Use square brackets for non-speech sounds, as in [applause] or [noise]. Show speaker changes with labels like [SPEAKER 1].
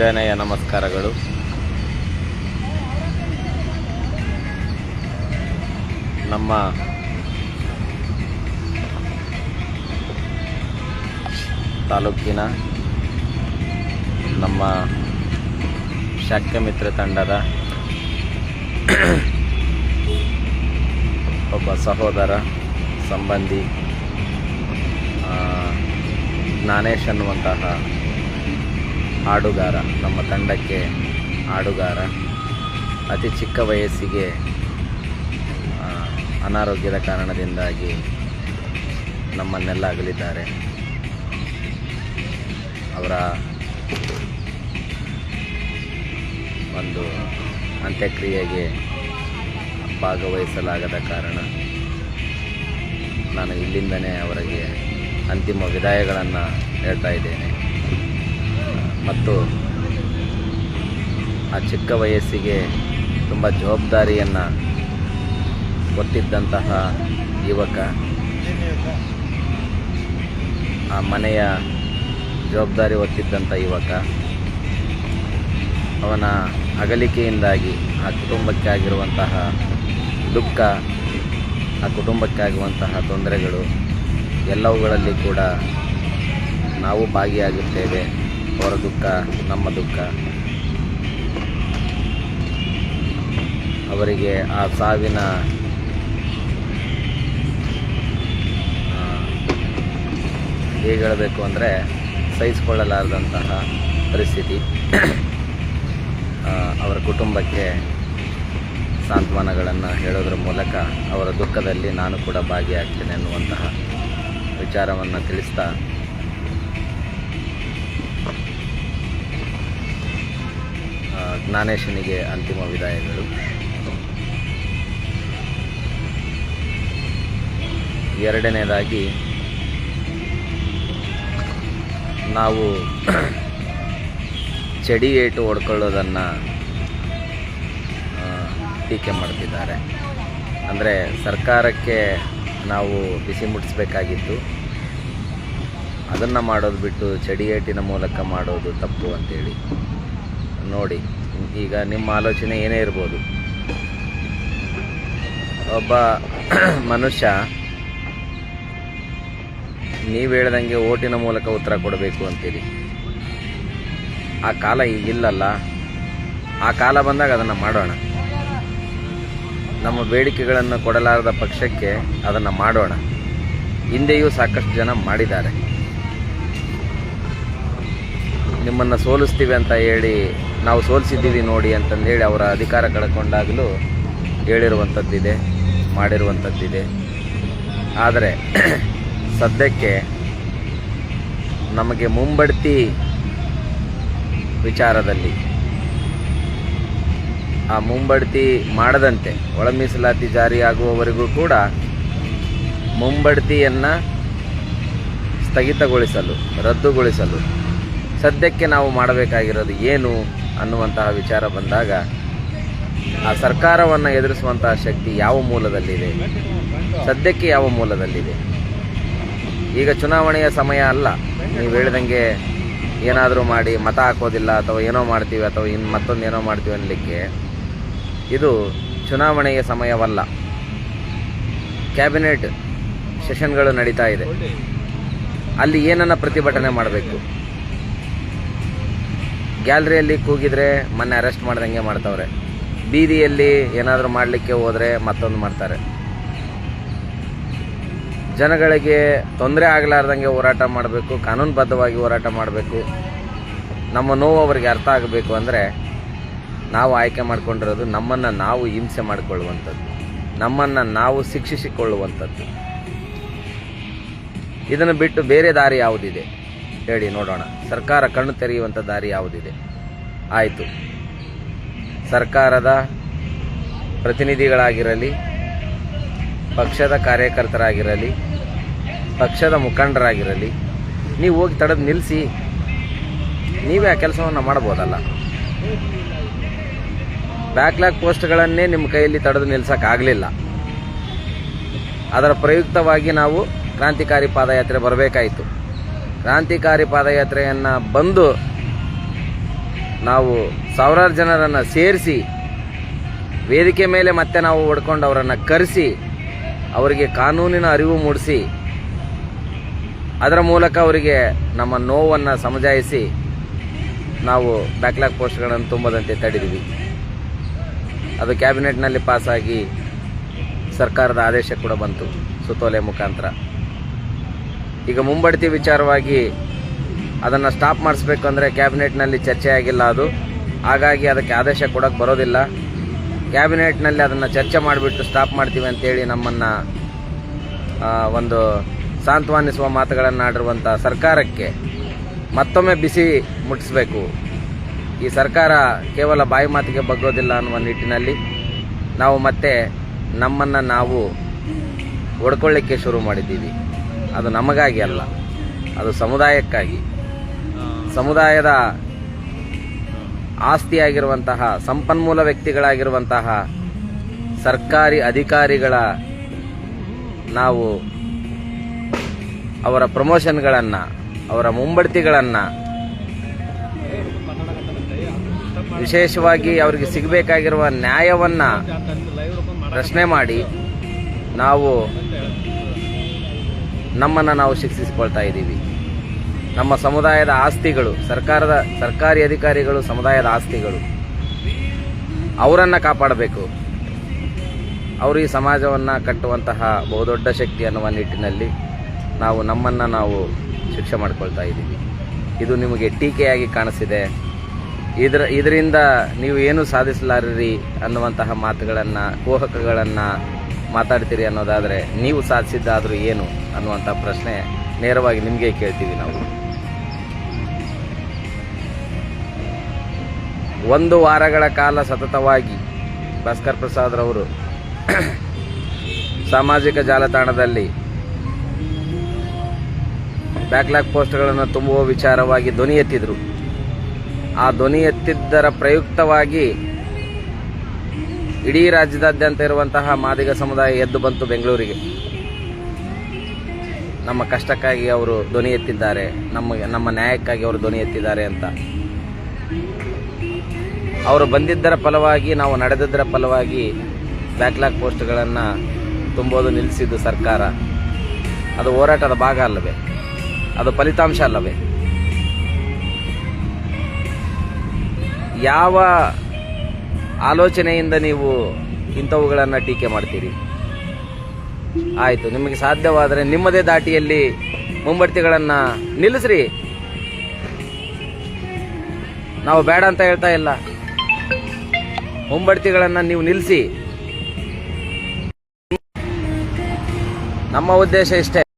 [SPEAKER 1] ಮುಂಜಾನೆಯ ನಮಸ್ಕಾರಗಳು. ನಮ್ಮ ತಾಲೂಕಿನ ನಮ್ಮ ಶಾಕ್ಯ ಮಿತ್ರ ತಂಡದ ಒಬ್ಬ ಸಹೋದರ ಸಂಬಂಧಿ ಜ್ಞಾನೇಶ್ ಅನ್ನುವಂತಹ ಹಾಡುಗಾರ ನಮ್ಮ ತಂಡಕ್ಕೆ ಹಾಡುಗಾರ ಅತಿ ಚಿಕ್ಕ ವಯಸ್ಸಿಗೆ ಅನಾರೋಗ್ಯದ ಕಾರಣದಿಂದಾಗಿ ನಮ್ಮನ್ನೆಲ್ಲ ಅಗಲಿದ್ದಾರೆ ಅವರ ಒಂದು ಅಂತ್ಯಕ್ರಿಯೆಗೆ ಭಾಗವಹಿಸಲಾಗದ ಕಾರಣ ನಾನು ಇಲ್ಲಿಂದನೇ ಅವರಿಗೆ ಅಂತಿಮ ವಿದಾಯಗಳನ್ನು ಹೇಳ್ತಾ ಇದ್ದೇನೆ. ಮತ್ತು ಆ ಚಿಕ್ಕ ವಯಸ್ಸಿಗೆ ತುಂಬ ಜವಾಬ್ದಾರಿಯನ್ನು ಕೊಟ್ಟಿದ್ದಂತಹ ಯುವಕ, ಆ ಮನೆಯ ಜವಾಬ್ದಾರಿ ಹೊತ್ತಿದ್ದಂಥ ಯುವಕ, ಅವನ ಅಗಲಿಕೆಯಿಂದಾಗಿ ಆ ಕುಟುಂಬಕ್ಕೆ ಆಗಿರುವಂತಹ ದುಃಖ, ಆ ಕುಟುಂಬಕ್ಕೆ ಆಗುವಂತಹ ತೊಂದರೆಗಳು ಎಲ್ಲವುಗಳಲ್ಲಿ ಕೂಡ ನಾವು ಭಾಗಿಯಾಗುತ್ತೇವೆ ಅವರ ದುಃಖ, ನಮ್ಮ ದುಃಖ. ಅವರಿಗೆ ಆ ಸಾವಿನ ಹೇಗೆ ಹೇಳಬೇಕು ಅಂದರೆ ಸಹಿಸಿಕೊಳ್ಳಲಾರದಂತಹ ಪರಿಸ್ಥಿತಿ. ಅವರ ಕುಟುಂಬಕ್ಕೆ ಸಾಂತ್ವನಗಳನ್ನು ಹೇಳೋದ್ರ ಮೂಲಕ ಅವರ ದುಃಖದಲ್ಲಿ ನಾನು ಕೂಡ ಭಾಗಿಯಾಗ್ತೇನೆ ಅನ್ನುವಂತಹ ವಿಚಾರವನ್ನು ತಿಳಿಸ್ತಾ ಜ್ಞಾನೇಶನಿಗೆ ಅಂತಿಮ ವಿದಾಯಗಳು ಎರಡನೇದಾಗಿ, ನಾವು ಚಡಿ ಏಟು ಹೊಡ್ಕೊಳ್ಳೋದನ್ನು ಟೀಕೆ ಮಾಡ್ತಿದ್ದಾರೆ. ಅಂದರೆ ಸರ್ಕಾರಕ್ಕೆ ನಾವು ಬಿಸಿ ಮುಟ್ಟಿಸ್ಬೇಕಾಗಿತ್ತು ಅದನ್ನು ಮಾಡೋದು ಬಿಟ್ಟು ಚಡಿ ಏಟಿನ ಮೂಲಕ ಮಾಡೋದು ತಪ್ಪು ಅಂತೇಳಿ. ನೋಡಿ. ಈಗ ನಿಮ್ಮ ಆಲೋಚನೆ ಏನೇ ಇರ್ಬೋದು. ಒಬ್ಬ [clears throat] ಮನುಷ್ಯ ನೀವು ಹೇಳ್ದಂಗೆ ಓಟಿನ ಮೂಲಕ ಉತ್ತರ ಕೊಡಬೇಕು ಅಂತೀರಿ. ಆ ಕಾಲ ಈಗಿಲ್ಲಲ್ಲ, ಆ ಕಾಲ ಬಂದಾಗ ಅದನ್ನು ಮಾಡೋಣ. ನಮ್ಮ ಬೇಡಿಕೆಗಳನ್ನು ಕೊಡಲಾರದ ಪಕ್ಷಕ್ಕೆ ಅದನ್ನು ಮಾಡೋಣ. ಹಿಂದೆಯೂ ಸಾಕಷ್ಟು ಜನ ಮಾಡಿದ್ದಾರೆ. ನಿಮ್ಮನ್ನು ಸೋಲಿಸ್ತೀವಿ ಅಂತ ಹೇಳಿ ನಾವು ಸೋಲಿಸಿದ್ದೀವಿ ನೋಡಿ ಅಂತಂದೇಳಿ ಅವರ ಅಧಿಕಾರ ಕಳ್ಕೊಂಡಾಗಲೂ ಹೇಳಿರುವಂಥದ್ದಿದೆ, ಮಾಡಿರುವಂಥದ್ದಿದೆ. ಆದರೆ [clears throat] ಸದ್ಯಕ್ಕೆ ನಮಗೆ ಮುಂಬಡ್ತಿ ವಿಚಾರದಲ್ಲಿ ಆ ಮುಂಬಡ್ತಿ ಮಾಡದಂತೆ ಒಳ ಮೀಸಲಾತಿ ಜಾರಿಯಾಗುವವರೆಗೂ ಕೂಡ ಮುಂಬಡ್ತಿಯನ್ನು ಸ್ಥಗಿತಗೊಳಿಸಲು, ರದ್ದುಗೊಳಿಸಲು ಸದ್ಯಕ್ಕೆ ನಾವು ಮಾಡಬೇಕಾಗಿರೋದು ಏನು? ಅನ್ನುವಂತಹ ವಿಚಾರ ಬಂದಾಗ ಆ ಸರ್ಕಾರವನ್ನು ಎದುರಿಸುವಂತಹ ಶಕ್ತಿ ಯಾವ ಮೂಲದಲ್ಲಿದೆ? ಸದ್ಯಕ್ಕೆ ಯಾವ ಮೂಲದಲ್ಲಿದೆ? ಈಗ ಚುನಾವಣೆಯ ಸಮಯ ಅಲ್ಲ. ನೀವು ಹೇಳಿದಂಗೆ ಏನಾದರೂ ಮಾಡಿ ಮತ ಹಾಕೋದಿಲ್ಲ ಅಥವಾ ಏನೋ ಮಾಡ್ತೀವಿ ಅಥವಾ ಇನ್ನು ಮತ್ತೊಂದು ಏನೋ ಮಾಡ್ತೀವಿ ಅನ್ನಲಿಕ್ಕೆ ಇದು ಚುನಾವಣೆಯ ಸಮಯವಲ್ಲ. ಕ್ಯಾಬಿನೆಟ್ ಸೆಷನ್ಗಳು ನಡೀತಾ ಇದೆ. ಅಲ್ಲಿ ಏನನ್ನ ಪ್ರತಿಭಟನೆ ಮಾಡಬೇಕು? ಗ್ಯಾಲರಿಯಲ್ಲಿ ಕೂಗಿದ್ರೆ ಮೊನ್ನೆ ಅರೆಸ್ಟ್ ಮಾಡ್ದಂಗೆ ಮಾಡ್ತವ್ರೆ. ಬೀದಿಯಲ್ಲಿ ಏನಾದರೂ ಮಾಡಲಿಕ್ಕೆ ಹೋದರೆ ಮತ್ತೊಂದು ಮಾಡ್ತಾರೆ. ಜನಗಳಿಗೆ ತೊಂದರೆ ಆಗಲಾರ್ದಂಗೆ ಹೋರಾಟ ಮಾಡಬೇಕು, ಕಾನೂನುಬದ್ಧವಾಗಿ ಹೋರಾಟ ಮಾಡಬೇಕು. ನಮ್ಮ ನೋವು ಅವರಿಗೆ ಅರ್ಥ ಆಗಬೇಕು ಅಂದರೆ ನಾವು ಆಯ್ಕೆ ಮಾಡ್ಕೊಂಡಿರೋದು ನಮ್ಮನ್ನು ನಾವು ಹಿಂಸೆ ಮಾಡಿಕೊಳ್ಳುವಂಥದ್ದು. ನಮ್ಮನ್ನು ನಾವು ಶಿಕ್ಷಿಸಿಕೊಳ್ಳುವಂಥದ್ದು. ಇದನ್ನು ಬಿಟ್ಟು ಬೇರೆ ದಾರಿ ಯಾವುದಿದೆ? ಹೇಳಿ ನೋಡೋಣ. ಸರ್ಕಾರ ಕಣ್ಣು ತೆರೆಯುವಂಥ ದಾರಿ ಯಾವುದಿದೆ? ಆಯಿತು. ಸರ್ಕಾರದ ಪ್ರತಿನಿಧಿಗಳಾಗಿರಲಿ, ಪಕ್ಷದ ಕಾರ್ಯಕರ್ತರಾಗಿರಲಿ, ಪಕ್ಷದ ಮುಖಂಡರಾಗಿರಲಿ, ನೀವು ಹೋಗಿ ತಡೆದು ನಿಲ್ಲಿಸಿ ನೀವೇ ಆ ಕೆಲಸವನ್ನು ಮಾಡ್ಬೋದಲ್ಲ ಬ್ಯಾಕ್ಲಾಗ್ ಪೋಸ್ಟ್ಗಳನ್ನೇ ನಿಮ್ಮ ಕೈಯಲ್ಲಿ ತಡೆದು ನಿಲ್ಲಿಸೋಕ್ಕಾಗಲಿಲ್ಲ ಅದರ ಪ್ರಯುಕ್ತವಾಗಿ ನಾವು ಕ್ರಾಂತಿಕಾರಿ ಪಾದಯಾತ್ರೆ ಬರಬೇಕಾಯಿತು. ಕ್ರಾಂತಿಕಾರಿ ಪಾದಯಾತ್ರೆಯನ್ನು ಬಂದು ನಾವು ಸಾವಿರಾರು ಜನರನ್ನು ಸೇರಿಸಿ, ವೇದಿಕೆ ಮೇಲೆ ಮತ್ತೆ ನಾವು ಹೊಡ್ಕೊಂಡು ಅವರನ್ನು ಕರೆಸಿ, ಅವರಿಗೆ ಕಾನೂನಿನ ಅರಿವು ಮೂಡಿಸಿ, ಅದರ ಮೂಲಕ ಅವರಿಗೆ ನಮ್ಮ ನೋವನ್ನು ಸಮಜಾಯಿಸಿ ನಾವು ಬ್ಯಾಕ್ಲಾಗ್ ಪೋಸ್ಟ್ಗಳನ್ನು ತುಂಬದಂತೆ ತಡೆದಿವಿ ಅದು ಕ್ಯಾಬಿನೆಟ್ನಲ್ಲಿ ಪಾಸಾಗಿ ಸರ್ಕಾರದ ಆದೇಶ ಕೂಡ ಬಂತು ಸುತ್ತೋಲೆ ಮುಖಾಂತರ. ಈಗ ಮುಂಬಡ್ತಿ ವಿಚಾರವಾಗಿ ಅದನ್ನು ಸ್ಟಾಪ್ ಮಾಡಿಸ್ಬೇಕು ಅಂದರೆ ಕ್ಯಾಬಿನೆಟ್ನಲ್ಲಿ ಚರ್ಚೆ ಆಗಿಲ್ಲ ಅದು. ಹಾಗಾಗಿ ಅದಕ್ಕೆ ಆದೇಶ ಕೊಡೋಕ್ಕೆ ಬರೋದಿಲ್ಲ. ಕ್ಯಾಬಿನೆಟ್ನಲ್ಲಿ ಅದನ್ನು ಚರ್ಚೆ ಮಾಡಿಬಿಟ್ಟು ಸ್ಟಾಪ್ ಮಾಡ್ತೀವಿ ಅಂತೇಳಿ ನಮ್ಮನ್ನು ಒಂದು ಸಾಂತ್ವನಿಸುವ ಮಾತುಗಳನ್ನು ಆಡಿರುವಂಥ ಸರ್ಕಾರಕ್ಕೆ ಮತ್ತೊಮ್ಮೆ ಬಿಸಿ ಮುಟ್ಟಿಸ್ಬೇಕು. ಈ ಸರ್ಕಾರ ಕೇವಲ ಬಾಯಿ ಮಾತಿಗೆ ಬಗ್ಗೋದಿಲ್ಲ ಅನ್ನುವ ನಿಟ್ಟಿನಲ್ಲಿ ನಾವು ಮತ್ತೆ ನಮ್ಮನ್ನು ನಾವು ಒಡ್ಕೊಳ್ಳಿಕ್ಕೆ ಶುರು ಮಾಡಿದ್ದೀವಿ. ಅದು ನಮಗಾಗಿ ಅಲ್ಲ, ಅದು ಸಮುದಾಯಕ್ಕಾಗಿ. ಸಮುದಾಯದ ಆಸ್ತಿಯಾಗಿರುವಂತಹ, ಸಂಪನ್ಮೂಲ ವ್ಯಕ್ತಿಗಳಾಗಿರುವಂತಹ ಸರ್ಕಾರಿ ಅಧಿಕಾರಿಗಳ ನಾವು ಅವರ ಪ್ರಮೋಷನ್ಗಳನ್ನು, ಅವರ ಮುಂಬಡ್ತಿಗಳನ್ನು ವಿಶೇಷವಾಗಿ ಅವರಿಗೆ ಸಿಗಬೇಕಾಗಿರುವ ನ್ಯಾಯವನ್ನು ಪ್ರಶ್ನೆ ಮಾಡಿ, ನಾವು ನಮ್ಮನ್ನು ನಾವು ಶಿಕ್ಷಿಸಿಕೊಳ್ತಾ ಇದ್ದೀವಿ. ನಮ್ಮ ಸಮುದಾಯದ ಆಸ್ತಿಗಳು, ಸರ್ಕಾರದ, ಸರ್ಕಾರಿ ಅಧಿಕಾರಿಗಳು ಸಮುದಾಯದ ಆಸ್ತಿಗಳು. ಅವರನ್ನು ಕಾಪಾಡಬೇಕು. ಅವರು ಈ ಸಮಾಜವನ್ನು ಕಟ್ಟುವಂತಹ ಬಹುದೊಡ್ಡ ಶಕ್ತಿ ಅನ್ನುವ ನಿಟ್ಟಿನಲ್ಲಿ ನಾವು ನಮ್ಮನ್ನು ನಾವು ಶಿಕ್ಷೆ ಮಾಡಿಕೊಳ್ತಾ ಇದ್ದೀವಿ. ಇದು ನಿಮಗೆ ಟೀಕೆಯಾಗಿ ಕಾಣಿಸಿದೆ. ಇದರ, ಇದರಿಂದ ನೀವು ಏನು ಸಾಧಿಸಲಾರಿರಿ ಅನ್ನುವಂತಹ ಮಾತುಗಳನ್ನು ಕುಹಕಗಳನ್ನು ಮಾತಾಡ್ತೀರಿ ಅನ್ನೋದಾದರೆ ನೀವು ಸಾಧಿಸಿದ್ದಾದರೂ ಏನು ಅನ್ನುವಂಥ ಪ್ರಶ್ನೆ ನೇರವಾಗಿ ನಿಮಗೆ ಕೇಳ್ತೀವಿ ನಾವು. ಒಂದು ವಾರಗಳ ಕಾಲ ಸತತವಾಗಿ ಭಾಸ್ಕರ್ ಪ್ರಸಾದ್ರವರು ಸಾಮಾಜಿಕ ಜಾಲತಾಣದಲ್ಲಿ ಬ್ಯಾಕ್ಲಾಗ್ ಪೋಸ್ಟ್ಗಳನ್ನು ತುಂಬುವ ವಿಚಾರವಾಗಿ ಧ್ವನಿ ಎತ್ತಿದ್ರು. ಆ ಧ್ವನಿ ಎತ್ತಿದ್ದರ ಪ್ರಯುಕ್ತವಾಗಿ ಇಡೀ ರಾಜ್ಯದಾದ್ಯಂತ ಇರುವಂತಹ ಮಾದಿಗ ಸಮುದಾಯ ಎದ್ದು ಬಂತು ಬೆಂಗಳೂರಿಗೆ. ನಮ್ಮ ಕಷ್ಟಕ್ಕಾಗಿ ಅವರು ಧ್ವನಿ ಎತ್ತಿದ್ದಾರೆ. ನಮ್ಮ ನಮ್ಮ ನ್ಯಾಯಕ್ಕಾಗಿ ಅವರು ಧ್ವನಿ ಎತ್ತಿದ್ದಾರೆ ಅಂತ. ಅವರು ಬಂದಿದ್ದರ ಫಲವಾಗಿ, ನಾವು ನಡೆದಿದ್ದರ ಫಲವಾಗಿ ಬ್ಯಾಕ್ಲಾಗ್ ಪೋಸ್ಟ್ಗಳನ್ನು ತುಂಬೋದು ನಿಲ್ಲಿಸಿದ್ದು ಸರ್ಕಾರ. ಅದು ಹೋರಾಟದ ಭಾಗ ಅಲ್ಲವೇ? ಅದು ಫಲಿತಾಂಶ ಅಲ್ಲವೇ? ಯಾವ ಆಲೋಚನೆಯಿಂದ ನೀವು ಇಂಥವುಗಳನ್ನು ಟೀಕೆ ಮಾಡ್ತೀರಿ? ಆಯಿತು, ನಿಮಗೆ ಸಾಧ್ಯವಾದರೆ ನಿಮ್ಮದೇ ದಾಟಿಯಲ್ಲಿ ಮುಂಬಡ್ತಿಗಳನ್ನು ನಿಲ್ಲಿಸ್ರಿ. ನಾವು ಬೇಡ ಅಂತ ಹೇಳ್ತಾ ಇಲ್ಲ. ಮುಂಬಡ್ತಿಗಳನ್ನು ನೀವು ನಿಲ್ಲಿಸಿ. ನಮ್ಮ ಉದ್ದೇಶ ಇಷ್ಟೇ.